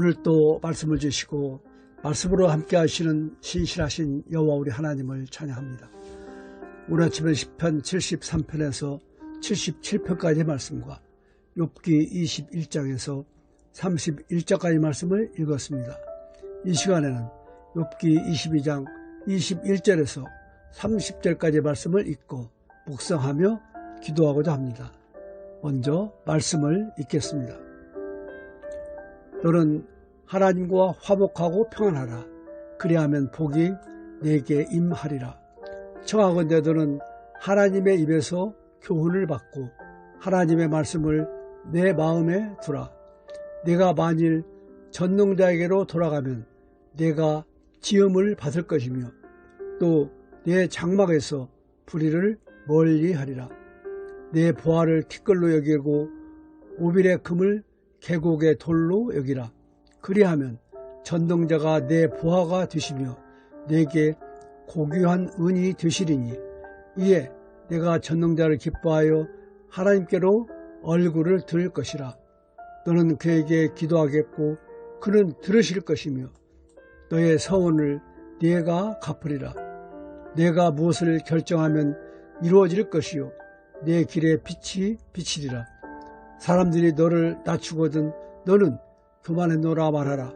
오늘 또 말씀을 주시고 말씀으로 함께 하시는 신실하신 여호와 우리 하나님을 찬양합니다. 오늘 아침에 10편 73편에서 77편까지의 말씀과 욥기 21장에서 31장까지 말씀을 읽었습니다. 이 시간에는 욥기 22장 21절에서 30절까지 말씀을 읽고 묵상하며 기도하고자 합니다. 먼저 말씀을 읽겠습니다. 너는 하나님과 화목하고 평안하라. 그리하면 복이 내게 임하리라. 청하건대 너는 하나님의 입에서 교훈을 받고 하나님의 말씀을 내 마음에 두라. 내가 만일 전능자에게로 돌아가면 내가 지음을 받을 것이며 또 내 장막에서 불의를 멀리 하리라. 내 보화를 티끌로 여기고 오빌의 금을 계곡의 돌로 여기라. 그리하면 전능자가 내 보화가 되시며 내게 고귀한 은이 되시리니 이에 내가 전능자를 기뻐하여 하나님께로 얼굴을 들 것이라. 너는 그에게 기도하겠고 그는 들으실 것이며 너의 서원을 네가 갚으리라. 내가 무엇을 결정하면 이루어질 것이요 내 길에 빛이 비치리라. 사람들이 너를 낮추거든 너는 교만해노라 말하라.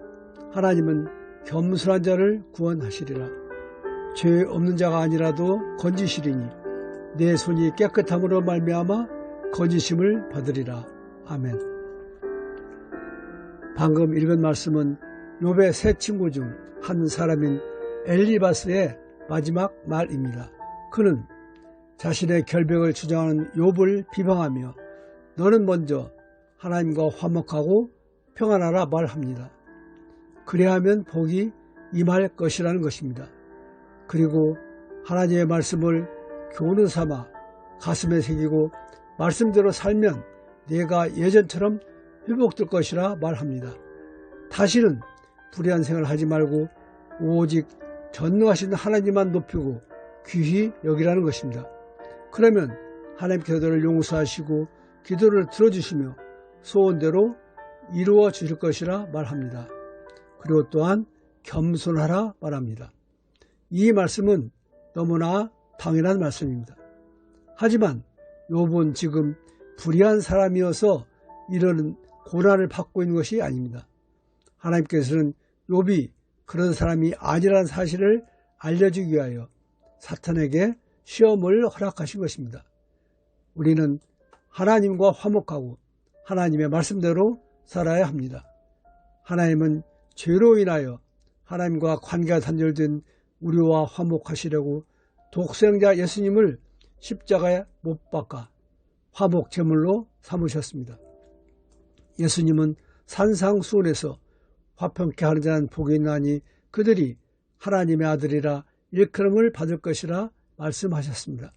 하나님은 겸손한 자를 구원하시리라. 죄 없는 자가 아니라도 건지시리니 내 손이 깨끗함으로 말미암아 건지심을 받으리라. 아멘. 방금 읽은 말씀은 욥의 세 친구 중 한 사람인 엘리바스의 마지막 말입니다. 그는 자신의 결백을 주장하는 욥을 비방하며 너는 먼저 하나님과 화목하고 평안하라 말합니다. 그래야하면 복이 임할 것이라는 것입니다. 그리고 하나님의 말씀을 교훈 삼아 가슴에 새기고 말씀대로 살면 내가 예전처럼 회복될 것이라 말합니다. 다시는 불의한 생을 하지 말고 오직 전능하신 하나님만 높이고 귀히 여기라는 것입니다. 그러면 하나님께서 너를 용서하시고 기도를 들어주시며 소원대로 이루어 주실 것이라 말합니다. 그리고 또한 겸손하라 말합니다. 이 말씀은 너무나 당연한 말씀입니다. 하지만 욥은 지금 불의한 사람이어서 이런 고난을 받고 있는 것이 아닙니다. 하나님께서는 욥이 그런 사람이 아니라는 사실을 알려주기 위하여 사탄에게 시험을 허락하신 것입니다. 우리는 하나님과 화목하고 하나님의 말씀대로 살아야 합니다. 하나님은 죄로 인하여 하나님과 관계가 단절된 우리와 화목하시려고 독생자 예수님을 십자가에 못 박아 화목 제물로 삼으셨습니다. 예수님은 산상수훈에서 화평케 하는 자는 복이 있나니 그들이 하나님의 아들이라 일컬음을 받을 것이라 말씀하셨습니다.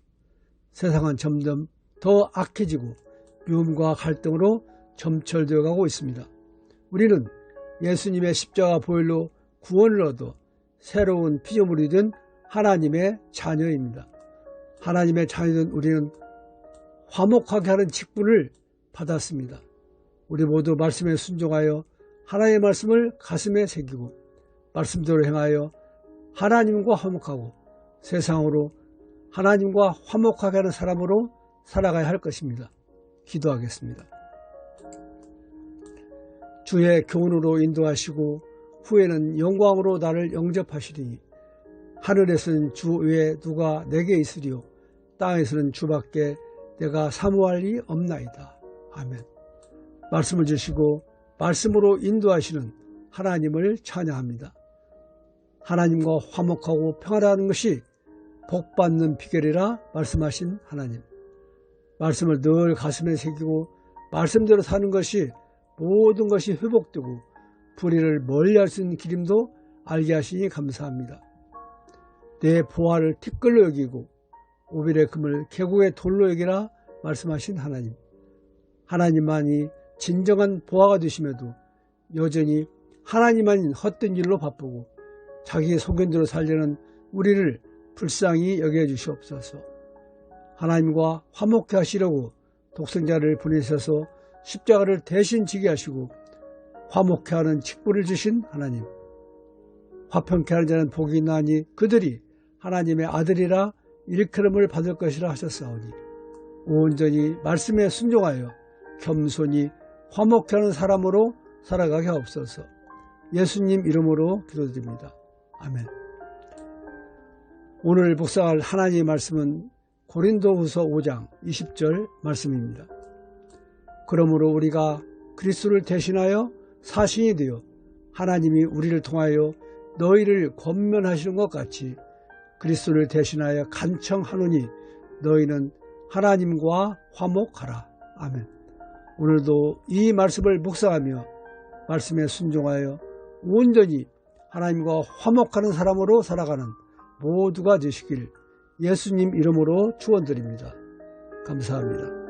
세상은 점점 더 악해지고 미움과 갈등으로 점철되어 가고 있습니다. 우리는 예수님의 십자가 보혈로 구원을 얻어 새로운 피조물이 된 하나님의 자녀입니다. 하나님의 자녀된 우리는 화목하게 하는 직분을 받았습니다. 우리 모두 말씀에 순종하여 하나님의 말씀을 가슴에 새기고 말씀대로 행하여 하나님과 화목하고 세상으로 하나님과 화목하게 하는 사람으로 살아가야 할 것입니다. 기도하겠습니다. 주의 교훈으로 인도하시고 후에는 영광으로 나를 영접하시리니 하늘에서는 주 외에 누가 내게 있으리요 땅에서는 주밖에 내가 사모할 리 없나이다. 아멘. 말씀을 주시고 말씀으로 인도하시는 하나님을 찬양합니다. 하나님과 화목하고 평화라는 것이 복받는 비결이라 말씀하신 하나님. 말씀을 늘 가슴에 새기고 말씀대로 사는 것이 모든 것이 회복되고 불의를 멀리할 수 있는 기림도 알게 하시니 감사합니다. 내 보화를 티끌로 여기고 오빌의 금을 계곡의 돌로 여기라 말씀하신 하나님. 하나님만이 진정한 보화가 되심에도 여전히 하나님 아닌 헛된 일로 바쁘고 자기의 소견대로 살려는 우리를 불쌍히 여겨주시옵소서. 하나님과 화목해 하시려고 독생자를 보내셔서 십자가를 대신 지게 하시고 화목해 하는 직분을 주신 하나님. 화평케 하는 자는 복이 있나니 그들이 하나님의 아들이라 일컬음을 받을 것이라 하셨사오니 온전히 말씀에 순종하여 겸손히 화목해 하는 사람으로 살아가게 하옵소서. 예수님 이름으로 기도드립니다. 아멘. 오늘 묵상할 하나님의 말씀은 고린도후서 5장 20절 말씀입니다. 그러므로 우리가 그리스도를 대신하여 사신이 되어 하나님이 우리를 통하여 너희를 권면하시는 것 같이 그리스도를 대신하여 간청하노니 너희는 하나님과 화목하라. 아멘. 오늘도 이 말씀을 묵상하며 말씀에 순종하여 온전히 하나님과 화목하는 사람으로 살아가는 모두가 되시길 예수님 이름으로 축원드립니다. 감사합니다.